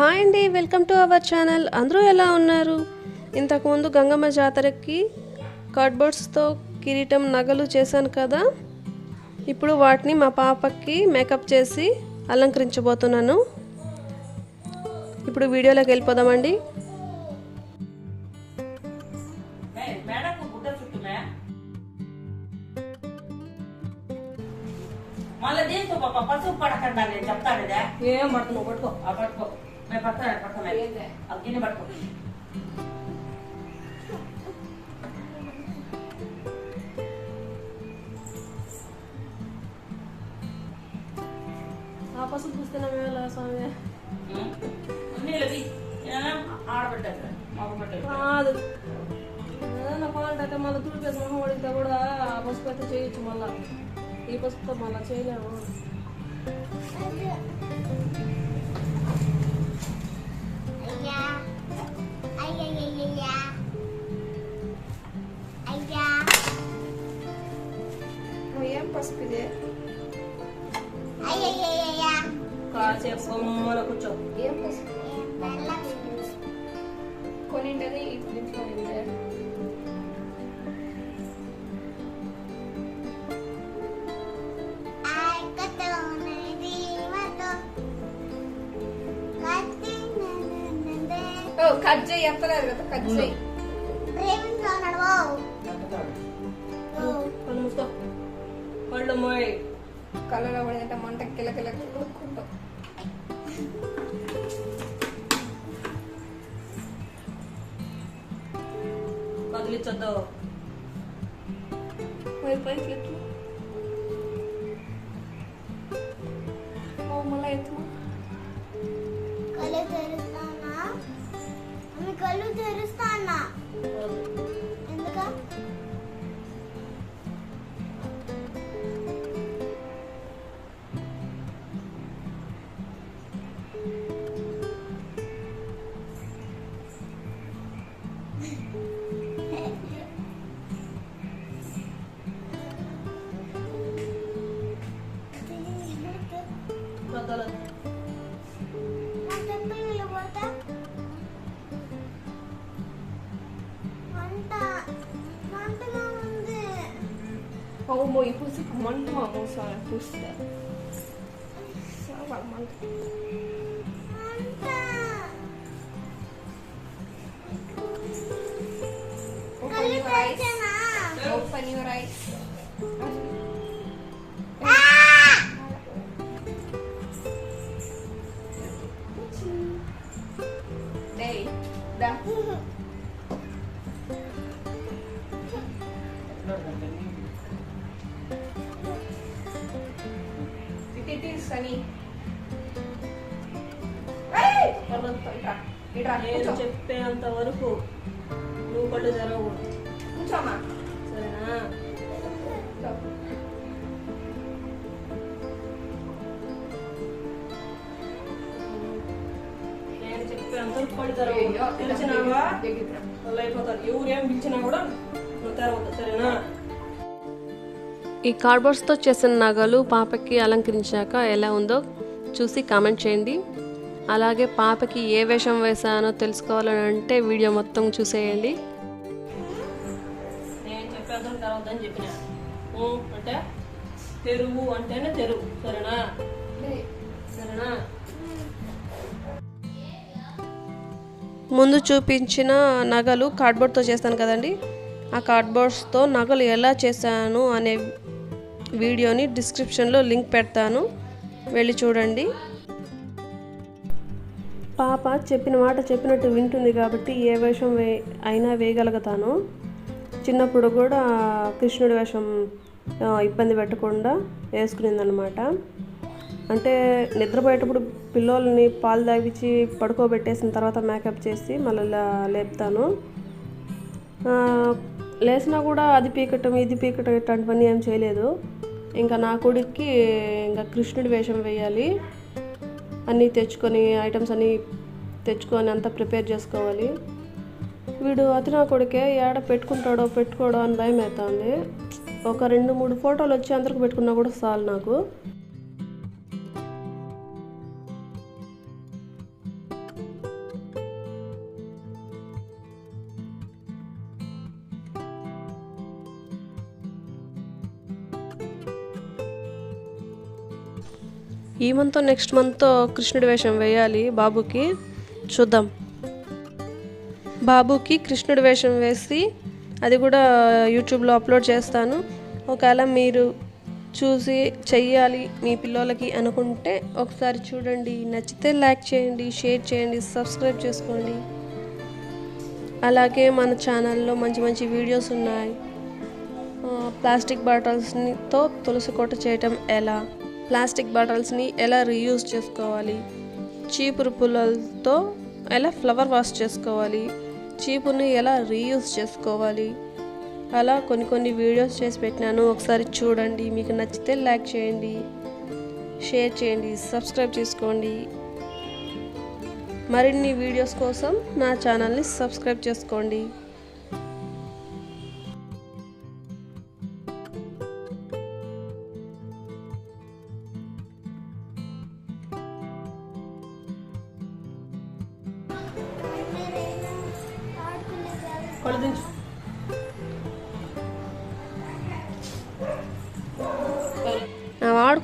Hi అండి welcome to our channel. అందరూ ఎలా ఉన్నారు? ఇంతకుముందు గంగమ్మ జాతరకి కార్డ్బోర్డ్స్తో కిరీటం నగలు చేశాను కదా? ఇప్పుడు వాటిని మా పాపకి మేకప్ చేసి అలంకరించబోతున్నాను. ఇప్పుడు వీడియోలోకి వెళ్ళిపోదామండి. మళ్ళీ దీంతో పాప? పసుపు పడకుండా నేను చెప్తాను ఇదే ఏం పడుతున్నావు పట్టుకో. ఆ పట్టుకో. మేము పడతాను పడతామే ఆ గిన్నె పట్టుకో ఆ పసుపు పూస్తున్నామే స్వామి మగబిడ్డ కాదు ఏదైనా కావాలంటే మళ్ళీ తుడిపేసి మొహం పడితే కూడా ఆ పసుపు అయితే చేయొచ్చు మళ్ళీ ఈ పసుపుతో మళ్ళీ చేయలేము ఏం పసుపు ఇదే అయ్యయ్యయ్యయ్యా కాసేపు బొమ్మల కూర్చో ఏం పసుపు ఇప్పుడు ఇంట్లో కట్ చేయి ఎత్తలేదు కదా కట్ చేయి ప్రేమించో నడవో కళ్ళు మూసుకో కళ్ళు మోయ్ కళ్ళలో పడిందంటే మంట కిలకిల కొనుక్కుంటాం కదిలిచ్చొద్దు మరి పైకి ఎత్తు ఓ మళ్ళీ ఎత్తు వదలు. నా చెప్పులు పోతా వంట వంటగా ఉంది అమ్మో ఈ పులుసుకు మంట వరకు నువ్వు తెరవకూడదు కూర్చోమ్మా. సరేనా. నేను చెప్పేంత వరకు కళ్ళు అయ్యో, తెరవకూడదు తెలిసినావా దగ్గరికి. వాళ్ళు అయిపోతారు ఎవరు ఏం పిలిచినా కూడా నువ్వు తెరవద్దు. సరేనా? ఈ కార్డ్బోర్డ్స్తో చేసిన నగలు పాపకి అలంకరించాక ఎలా ఉందో చూసి కామెంట్ చేయండి. అలాగే పాపకి ఏ వేషం వేసానో తెలుసుకోవాలని అంటే వీడియో మొత్తం చూసేయండి. నేను చెప్పేంత వరకు తెరవద్దని చెప్పిన. ఊ అంటే తెరువు అంటేనే తెరువు సరేనా? సరేనా? ముందు చూపించిన నగలు కార్డ్బోర్డ్తో చేస్తాను కదండి. ఆ కార్డ్బోర్డ్స్తో నగలు ఎలా చేశాను అనే వీడియోని డిస్క్రిప్షన్లో లింక్ పెడతాను. వెళ్ళి చూడండి. పాప చెప్పిన మాట చెప్పినట్టు వింటుంది కాబట్టి ఏ వేషం వే అయినా వేయగలుగుతాను. చిన్నప్పుడు కూడా కృష్ణుడి వేషం ఇబ్బంది పెట్టకుండా వేసుకునిందనమాట అంటే నిద్రపోయేటప్పుడు పిల్లోల్ని పాలు తాగిచ్చి పడుకోబెట్టేసిన తర్వాత మేకప్ చేసి మళ్ళీ లేపుతాను. లేచినా కూడా అది పీకటం ఇది పీకటం ఇట్లాంటివన్నీ ఏం చేయలేదు. ఇంకా నా కొడుక్కి ఇంకా కృష్ణుడి వేషం వేయాలి. అన్నీ తెచ్చుకొని ఐటమ్స్ అన్నీ తెచ్చుకొని అంతా ప్రిపేర్ చేసుకోవాలి. వీడు అతి నా కొడుకే ఏడ పెట్టుకుంటాడో పెట్టుకోడో అని భయం అవుతుంది ఒక రెండు మూడు ఫోటోలు వచ్చి అందరికి పెట్టుకున్నా కూడా చాలు నాకు. ఈ మంత్ నెక్స్ట్ మంత్ కృష్ణుడి వేషం వేయాలి బాబుకి. చూద్దాం. బాబుకి కృష్ణుడి వేషం వేసి అది కూడా యూట్యూబ్లో అప్లోడ్ చేస్తాను. ఒకవేళ మీరు చూసి చెయ్యాలి మీ పిల్లలకి అనుకుంటే ఒకసారి చూడండి. నచ్చితే లైక్ చేయండి షేర్ చేయండి సబ్స్క్రైబ్ చేసుకోండి. అలాగే మన ఛానల్లో మంచి మంచి వీడియోస్ ఉన్నాయి. ప్లాస్టిక్ బాటిల్స్తో తులసి కోట చేయటం ఎలా? ప్లాస్టిక్ బాటిల్స్ని ఎలా రీయూజ్ చేసుకోవాలి? చీపురు పుల్లలతో ఎలా ఫ్లవర్ వాష్ చేసుకోవాలి? చీపుని ఎలా రీయూజ్ చేసుకోవాలి? అలా కొన్ని కొన్ని వీడియోస్ చేసి పెట్టినాను. ఒకసారి చూడండి. మీకు నచ్చితే లైక్ చేయండి. షేర్ చేయండి. సబ్స్క్రైబ్ చేసుకోండి. మరిన్ని వీడియోస్ కోసం నా ఛానల్ని సబ్స్క్రైబ్ చేసుకోండి.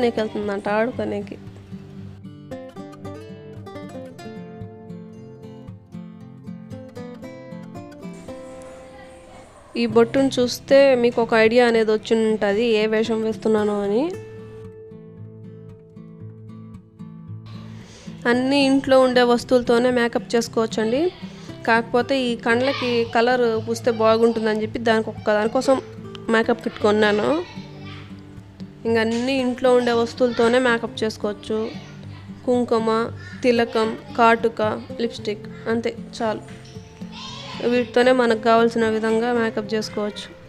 ఆడుకునేకి వెళ్తుందంట ఆడుకునేకి. ఈ బొట్టును చూస్తే మీకు ఒక ఐడియా అనేది వచ్చి ఉంటుంది ఏ వేషం వేస్తున్నాను అని. అన్ని ఇంట్లో ఉండే వస్తువులతోనే మేకప్ చేసుకోవచ్చండి. కాకపోతే ఈ కండ్లకి కలర్ పూస్తే బాగుంటుందని చెప్పి దానికి ఒక్క దానికోసం మేకప్ కిట్ కొన్నాను. ఇంక ఇంట్లో ఉండే వస్తువులతోనే మేకప్ చేసుకోవచ్చు. కుంకుమ తిలకం కాటుక లిప్స్టిక్ అంతే చాలు. వీటితోనే మనకు కావాల్సిన విధంగా మేకప్ చేసుకోవచ్చు.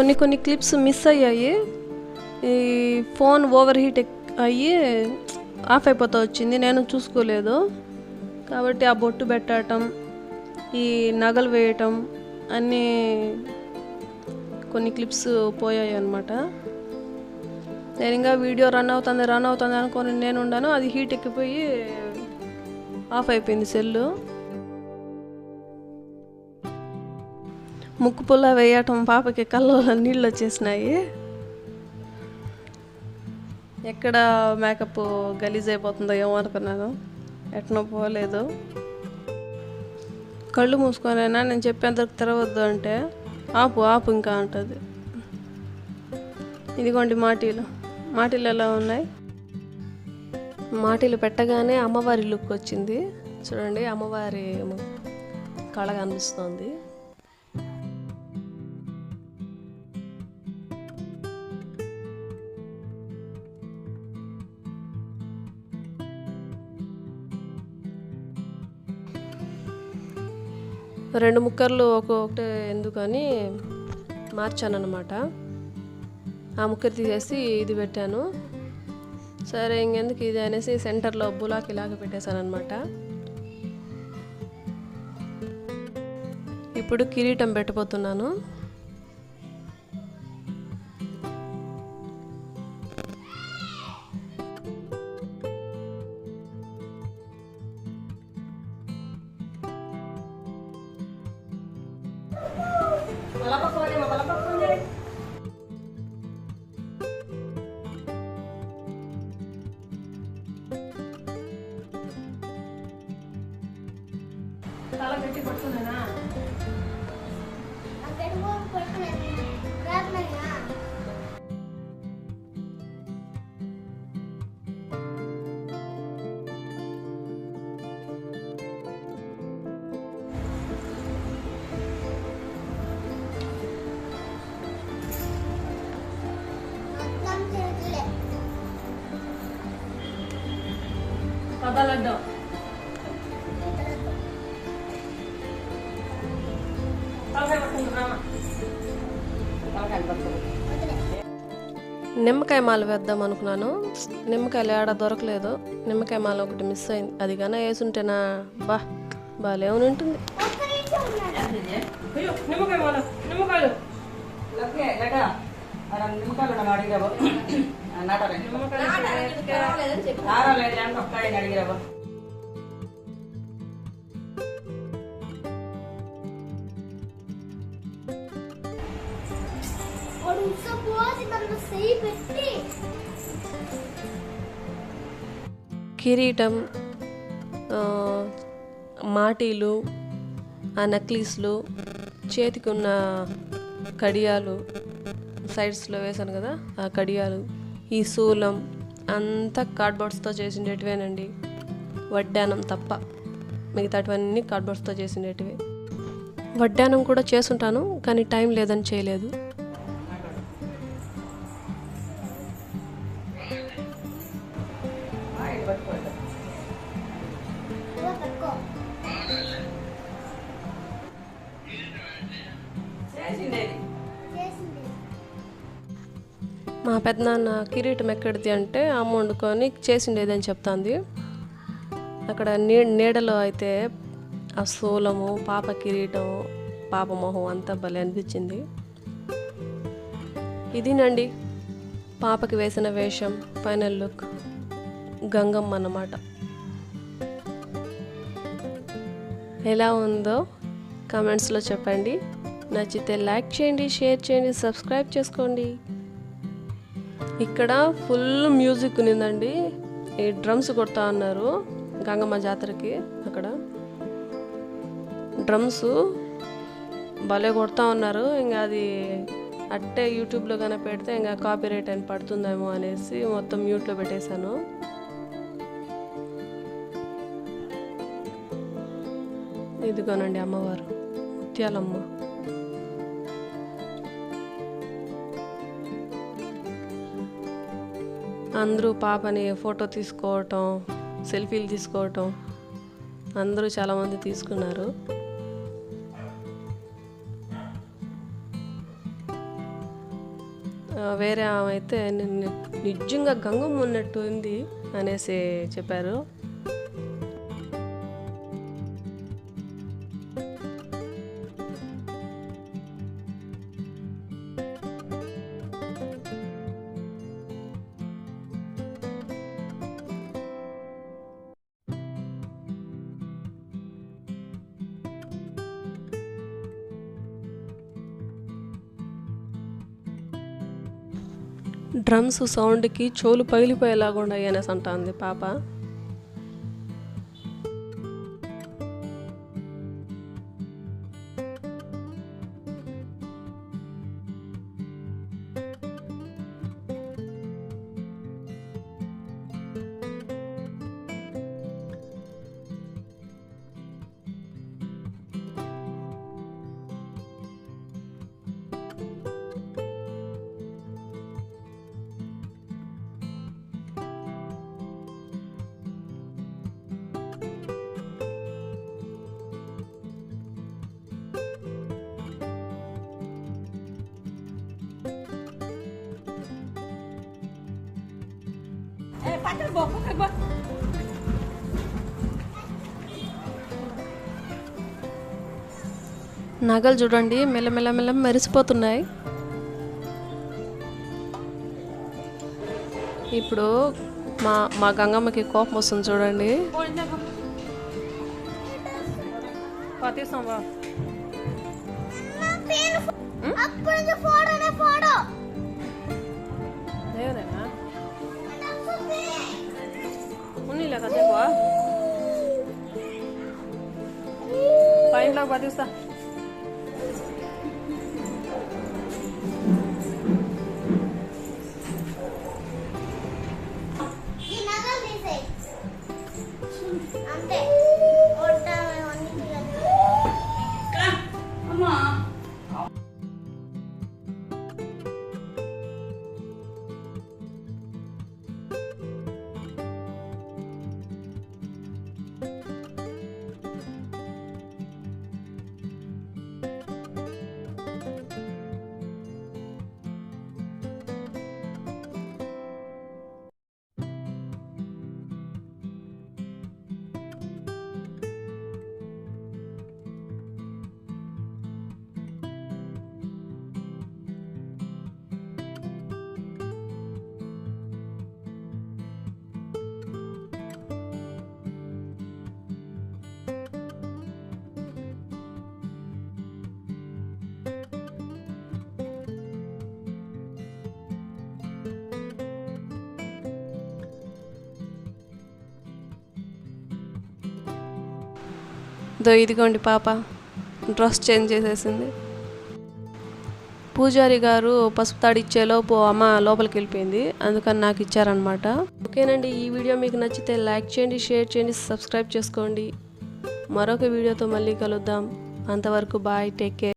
కొన్ని కొన్ని క్లిప్స్ మిస్ అయ్యాయి. ఈ ఫోన్ ఓవర్ హీట్ అయ్యి ఆఫ్ అయిపోతూ వచ్చింది. నేను చూసుకోలేదు. కాబట్టి ఆ బొట్టు పెట్టడం ఈ నగలు వేయటం అన్నీ కొన్ని క్లిప్స్ పోయాయి అనమాట నేను ఇంకా వీడియో రన్ అవుతుంది రన్ అవుతుంది అనుకొని నేను ఉండాను. అది హీట్ ఎక్కిపోయి ఆఫ్ అయిపోయింది సెల్లు ముక్కు పుల్ల వేయటం పాపకి కళ్ళలో నీళ్ళు వచ్చేసినాయి. ఎక్కడ మేకప్ గలీజ్ అయిపోతుందో ఏమో అనుకున్నాను. ఎట్నో పోలేదు. కళ్ళు మూసుకొనైనా నేను చెప్పేంతకు తెరవద్దు అంటే ఆపు ఆపు ఇంకా అంటుంది. ఇదిగోండి మాటీలు. మాటీలు ఎలా ఉన్నాయి? మాటీలు పెట్టగానే అమ్మవారి లుక్ వచ్చింది. చూడండి అమ్మవారి కళ కనిపిస్తోంది. రెండు ముక్కర్లు ఒక్కొక్కటి ఎందుకని మార్చాను అనమాట ఆ ముక్కర్ తీసేసి ఇది పెట్టాను. సరే ఇంకెందుకు ఇది అనేసి సెంటర్లో బులాకి ఇలాగ పెట్టేశాను అనమాట ఇప్పుడు కిరీటం పెట్టబోతున్నాను. తల గట్టి పడుతున్నానా పదాలడ్డావు నిమ్మకాయ మాల వేద్దాం అనుకున్నాను. నిమ్మకాయలు ఏడ దొరకలేదు. నిమ్మకాయ మాల ఒకటి మిస్ అయింది. అది కానీ వేసుంటేనా? బా బాగాలే ఉంటుంది నిమ్మకాయలు. కిరీటం మాటీలు ఆ నక్లీస్లు చేతికి ఉన్న కడియాలు సైడ్స్లో వేశాను కదా ఆ కడియాలు ఈ శూలం అంతా కార్డ్బోర్డ్స్తో చేసిండేటివేనండి. వడ్డానం తప్ప మిగతాటివన్నీ కార్డ్బోర్డ్స్తో చేసిండేటివే. వడ్డానం కూడా చేసుంటాను కానీ టైం లేదని చేయలేదు. పెద్దనాన్న కిరీటం ఎక్కడిది అంటే అమ్మ వండుకొని చేసిండేదని చెప్తాంది. అక్కడ నీ నీడలో అయితే ఆ స్థూలము పాప కిరీటం పాప మొహం అంతా భలే అనిపించింది. ఇదినండి పాపకి వేసిన వేషం ఫైనల్ లుక్ గంగమ్మ అన్నమాట. ఎలా ఉందో కామెంట్స్లో చెప్పండి. నచ్చితే లైక్ చేయండి షేర్ చేయండి సబ్స్క్రైబ్ చేసుకోండి. ఇక్కడ ఫుల్ మ్యూజిక్ ఉన్నిందండి. ఈ డ్రమ్స్ కొడతా ఉన్నారు గంగమ్మ జాతరకి అక్కడ. డ్రమ్స్ భలే కొడతా ఉన్నారు. ఇంకా అది అట్టే యూట్యూబ్లో కానీ పెడితే ఇంకా కాపీ రైట్ అని పడుతుందేమో అనేసి మొత్తం మ్యూట్లో పెట్టేశాను. ఇదిగోనండి అమ్మవారు ముత్యాలమ్మ. అందరూ పాపని ఫోటో తీసుకోవటం సెల్ఫీలు తీసుకోవటం అందరూ చాలామంది తీసుకున్నారు. వేరే ఆమె అయితే నిన్ను నిజంగా గంగమ్మ ఉన్నట్టు ఉంది అనేసి చెప్పారు. డ్రమ్స్ సౌండ్కి చోలు పగిలిపోయేలాగా ఉన్నాయి అనేసి అంటుంది పాప. నగలు చూడండి మెల్లమెల్ల మెల్ల మెరిసిపోతున్నాయి. ఇప్పుడు మా మా గంగమ్మకి కోపం వస్తుంది చూడండి. తీస్తాం ఉన్నీలే కాసేపు పైన పదిస్తా ఈ నగలు దో ఇదిగోండి పాప డ్రెస్ చేంజ్ చేసేసింది. పూజారి గారు పసుపు తాడు ఇచ్చేలోపు అమ్మ లోపలికి వెళ్ళిపోయింది అందుకని నాకు ఇచ్చారనమాట ఓకేనండి ఈ వీడియో మీకు నచ్చితే లైక్ చేయండి షేర్ చేయండి సబ్స్క్రైబ్ చేసుకోండి. మరొక వీడియోతో మళ్ళీ కలుద్దాం. అంతవరకు బాయ్ టేక్ కేర్.